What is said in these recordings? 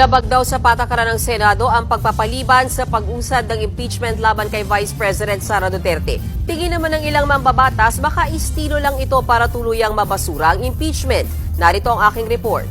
Labag daw sa patakaran ng Senado ang pagpapaliban sa pag-usad ng impeachment laban kay Vice President Sara Duterte. Tingin naman ng ilang mambabatas, baka istilo lang ito para tuluyang mabasura ang impeachment. Narito ang aking report.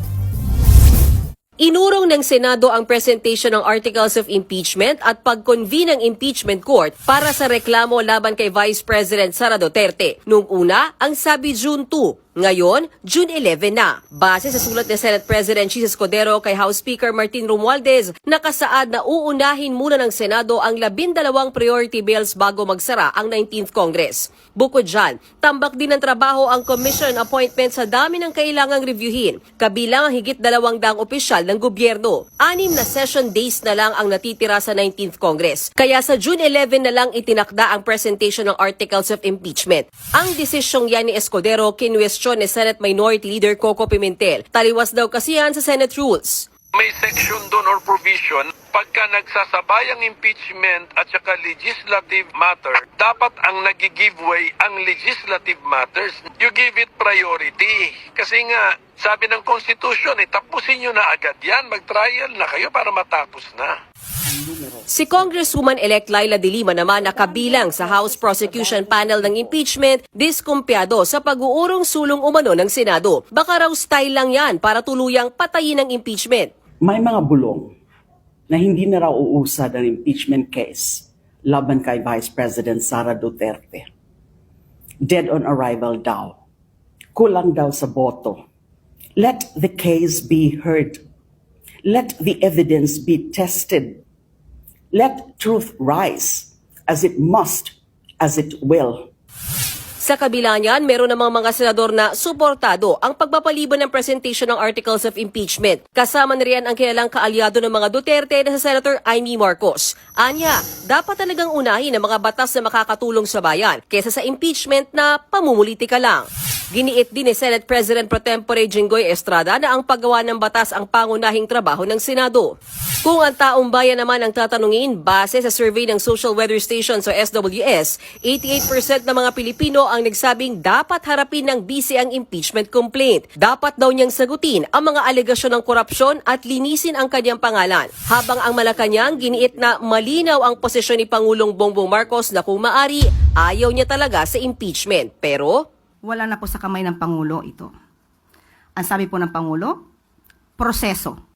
Inurong ng Senado ang presentation ng Articles of Impeachment at pag-convene ng impeachment court para sa reklamo laban kay Vice President Sara Duterte. Nung una, ang sabi June 2. Ngayon, June 11 na. Base sa sulat ni Senate President Jesus Codero kay House Speaker Martin Romualdez, nakasaad na uunahin muna ng Senado ang labindalawang priority bills bago magsara ang 19th Congress. Bukod dyan, tambak din ng trabaho ang commission appointment sa dami ng kailangang reviewin, kabilang ang higit dalawang daang opisyal ng gobyerno. Anim na session days na lang ang natitira sa 19th Congress. Kaya sa June 11 na lang itinakda ang presentation ng Articles of Impeachment. Ang desisyong yan ni Escudero kinwestiyon ni Senate Minority Leader Coco Pimentel. Taliwas daw kasi yan sa Senate rules. may section doon or provision pagka nagsasabay ang impeachment at saka legislative matter, dapat ang nag-give way ang legislative matters. You give it priority. Kasi nga, sabi ng Constitution, eh, tapusin nyo na agad yan. Mag-trial na kayo para matapos na. Si Congresswoman-elect Laila De Lima naman nakabilang sa House Prosecution Panel ng impeachment, diskumpyado sa pag-uurong sulong umano ng Senado. Baka raw style lang yan para tuluyang patayin ang impeachment. may mga bulong na hindi na raw uusad ang impeachment case laban kay Vice President Sara Duterte. Dead on arrival daw. Kulang daw sa boto. Let the case be heard. Let the evidence be tested. Let truth rise as it must, as it will. Sa kabila niyan, meron namang mga senador na suportado ang pagpapaliban ng presentation ng Articles of Impeachment. Kasama na riyan ang kilalang kaalyado ng mga Duterte na sa Senator Amy Marcos. Anya, dapat talagang unahin ang mga batas na makakatulong sa bayan kesa sa impeachment na pamumulitika lang. Giniit din ni Senate President Pro Tempore Jinggoy Estrada na ang paggawa ng batas ang pangunahing trabaho ng Senado. Kung ang taong bayan naman ang tatanungin, base sa survey ng Social Weather Station o SWS, 88% ng mga Pilipino ang nagsabing dapat harapin ng BC ang impeachment complaint. Dapat daw niyang sagutin ang mga alegasyon ng korupsyon at linisin ang kanyang pangalan. Habang ang Malacanang giniit na malinaw ang posisyon ni Pangulong Bongbong Marcos na kung maari, ayaw niya talaga sa impeachment. Pero wala na po sa kamay ng Pangulo ito. Ang sabi po ng Pangulo, proseso.